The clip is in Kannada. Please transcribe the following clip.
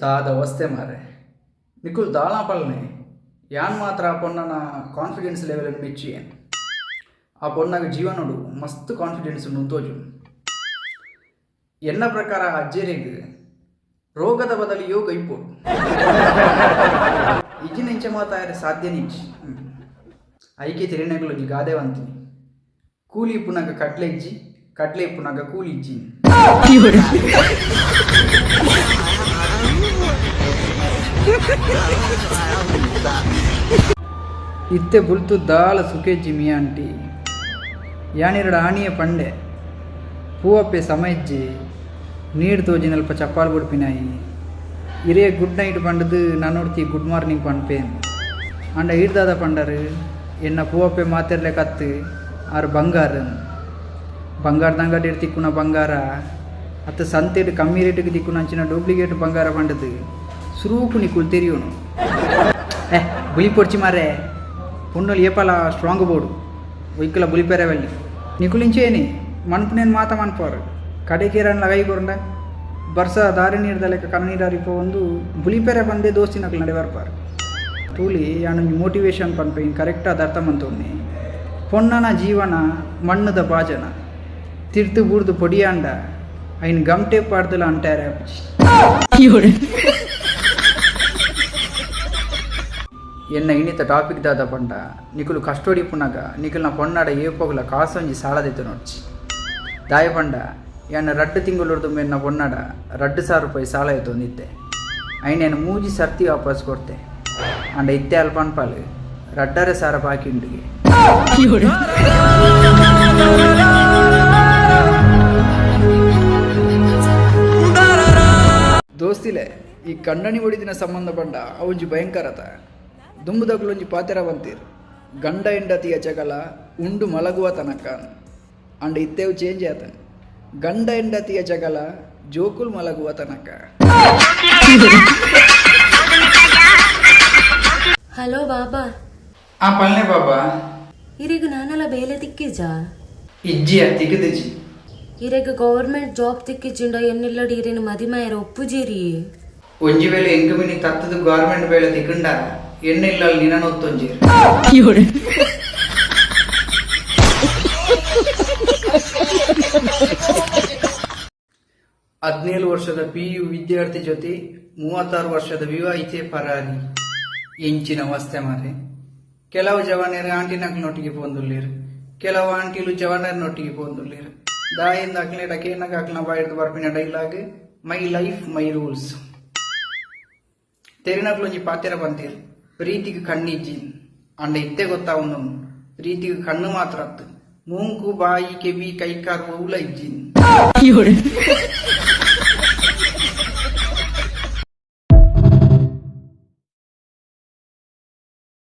ದಾದ ಅವಸ್ಥೆ ಮಾರೆ ನಿಕುಲ್ ದಾಳಾಪಲ್ನೆ ಯಾನ್ ಮಾತ್ರ ಆ ಪೊನ್ನನ ಕಾನ್ಫಿಡೆನ್ಸ್ ಲೆವೆಲ್ ಮೆಚ್ಚಿ ಆ ಪೊನ್ನಾಗ ಜೀವನೋಡು ಮಸ್ತ್ ಕಾನ್ಫಿಡೆನ್ಸ್ ತೋಜು ಎನ್ನ ಪ್ರಕಾರ ಅಜ್ಜೆರೆಗ್ ರೋಗದ ಬದಲು ಯೋಗ ಇಪ್ಪೋಡು ಇಜ್ಜಿನ ಇಂಚೆ ಮಾತಾದ್ರೆ ಸಾಧ್ಯ ನಿಂಚಿ. ಐಕೆ ತಿರಿನಗಳು ಗಾದೆ ಅಂತೀನಿ ಕೂಲಿ ಇಪ್ಪುನಾಗ ಕಟ್ಲೆ ಇಜ್ಜಿ, ಕಟ್ಲೆ ಕೂಲಿ ಇಜ್ಜಿ. ಇತ್ತೆ ಬುಲ್ತು ದಾಳ ಸುಖೇಜ್ಜಿ ಮಿ ಆಂಟಿ ಯಾನಿರಡು ಆಣಿಯ ಪಂಡೆ ಪೂವಪ್ಪೆ ಸಮಯಜ್ಜಿ ನೀರು ತೋಜಿನಲ್ಪ ಚಪ್ಪಾಲ್ ಬುಡ್ಪಿನಾಯಿ ಇರೇ ಗುಡ್ ನೈಟ್ ಪಂಡದು ನಾನೋಡ್ತಿ ಗುಡ್ ಮಾರ್ನಿಂಗ್ ಪಂಡ್ಪೇನ್ ಅಂಡ ಈಡ್ದಾದ ಪಂಡರು ಎನ್ನ ಪೂವಪ್ಪೆ ಮಾತಿರ್ಲೆ ಕತ್ತು ಆರು ಬಂಗಾರ ಬಂಗಾರದ ಅಂಗಡಿ ತಿಕ್ಕುನ ಬಂಗಾರ ಅತ್ತ ಸಂತೆಡ್ ಕಮ್ಮಿ ರೇಟಿಗೆ ತಿಕ್ಕುನ ಅಂಚಿನ ಡೂಪ್ಲಿಕೇಟ್ ಬಂಗಾರ ಪಂಡದು ಸುರೂಪು ನಿಕ್ಕುಲ್ ತೆರಿಯೋನು ಏ ಬುಲಿ పొడిచి మారే పున్నోలు ఏపాల స్ట్రాంగ్ బోర్డు ఒయ్కుల బులిపేరే వెళ్ళి నికులించేని మనుపు నేను మాత ಮನ್ಪೋರು ಕಡೆಕೇರನ್ ಲಗೈ ಕೊರಂಡ ಬರ್ಸ ದಾರಿ ನೀರ್ದ ಲೆಕ್ಕ ಕಣ್ಣೀರಾರಿಪೋ ಒಂದು ಬುಲಿಪೆರೆ ಬಂದೆ ದೋಸ್ತಿನಕ್ಲು ನಡೆ ಬರ್ಪಾರು ತೂಲಿ ಯಾನು ಮೋಟಿವೇಶನ್ ಪನ್ಪೆ ಕರೆಕ್ಟ್ ಅದು ಅರ್ಥ ಮಂತೋನಿ ಪೊನ್ನನ ಜೀವನ ಮಣ್ಣದ ಬಾಜನ ತಿರ್ತು ಬೂರ್ದು ಪೊಡಿಯಾಂಡ ಐನ್ ಗಮ್ಟೆ ಪಾಡ್ದಲ ಅಂಟಾರೆ ಅಪ್ಪಚಿ ಎನ್ನ ಇನ್ನಿತ ಟಾಪಿಕ್ ದಾದ ಪಂಡ, ನಿಕುಲು ಕಷ್ಟೋಡಿ ಪುನಗ ನಿಕುಲ್ನ ಪೊನ್ನಾಡ ಏಪೋಗುಲ ಕಾಸೊಂಜಿ ಸಾಲದಿತ್ತು ನೋಡ್ಚಿ. ದಾಯ ಪಂಡ, ಎನ್ನ ರಡ್ಡು ತಿಂಗಳು ಎನ್ನ ಪೊನ್ನಾಡ ರಡ್ಡು ಸಾವಿರ ರೂಪಾಯಿ ಸಾಲ ಇತ್ತು ಒಂದಿತ್ತೆ ಐನೇನು ಮೂಜಿ ಸರ್ತಿ ವಾಪಸ್ ಕೊಡ್ತೆ. ಅಂಡ ಇತ್ತೆ ಅಲ್ಪ ಅನ್ಪಾಲು, ರಡ್ಡರೆ ಸಾರ ಬಾಕಿ ಉಂಡಿಗೆ. ದೋಸ್ತಿಲೆ, ಈ ಕಣ್ಣಣಿ ಒಡಿದಿನ ಸಂಬಂಧ ಪಂಡ ಅವಂಜಿ ಭಯಂಕರತ. ದುಂಬುದಕ್ಲೊಂಜಿ ಪಾತೆರ ಬಂತೀರ್ ಗಂಡ ಹೆಂಡತಿಯ ಜಗಳ ಉಂಡು ಮಲಗುವ ತನಕ ಅಂಡ್ ಇತ್ತೇವು ಚೇಂಜ್ ಆತನ್ ಗಂಡ ಹೆಂಡತಿಯ ಜಗಳ ಜೋಕುಲ್ ಮಲಗುವ ತನಕ ಹಲೋ ಬಾಬಾ ಆ ಪಲ್ನೆ ಬಾಬಾ ಇರೆಗ್ ನಾನೆಲ್ಲ ಬೇಲೆ ತಿಕ್ಕಿಜಾ ಇಜ್ಜಿ ತಿಗದಿಜಿ ಇರೆಗ್ ಗೌರ್ಮೆಂಟ್ ಜಾಬ್ ತಿಕ್ಕಿಜಿಂಡ ಎನ್ನಿಲ್ಲಡಿ ಇರೇನು ಮದಿಮಾಯರ ಒಪ್ಪುಜೇರಿ ಒಂಜಿ ವೇಳೆ ಎಂಕಮಿನಿ ತತ್ತದು ಗೌರ್ಮೆಂಟ್ ಬೇಳೆ ತಿಕ್ಕಂಡ ಎಣ್ಣೆಲ್ಲ ನಿನನೊತ್ತೊಂಜಿ ಹದಿನೇಳು ವರ್ಷದ ಪಿ ಯು ವಿದ್ಯಾರ್ಥಿ ಜೊತೆ ಮೂವತ್ತಾರು ವರ್ಷದ ವಿವಾಹಿತೆ ಪರಾರಿ. ಎಂಚಿನ ವಸ್ತೆ ಮಾರೆ ಕೆಲವು ಜವಾನರು ನೊಟ್ಟಿಗೆ ಪೋಂದುಲ್ಲೇರು ಕೆಲವು ಆಂಟಿಲು ಜವಾನರ್ನೊಟ್ಟಿಗೆ ಪೋಂದುಲ್ಲೇರು ದಾಯಿಂದ ಅಕ್ಲೆ ಡಕೇನಗ ಅಕ್ಲ ಬಾಯಿಡ್ದು ಬರ್ಪಿನ dialogue my life my rules ತೆರಿನಕ್ಲೊಂಜಿ ಪಾತ್ರ ಬಂತೀರು ಪ್ರೀತಿಗೆ ಕಣ್ಣಿಜ್ಜಿ. ಅಂಡ ಇತ್ತೆ ಗೊತ್ತಾವನು ಪ್ರೀತಿಗೆ ಕಣ್ಣು ಮಾತ್ರ ಮೂಂಕು ಬಾಯಿ ಕೆವಿ ಕೈಕಾಲು ಇಜ್ಜಿ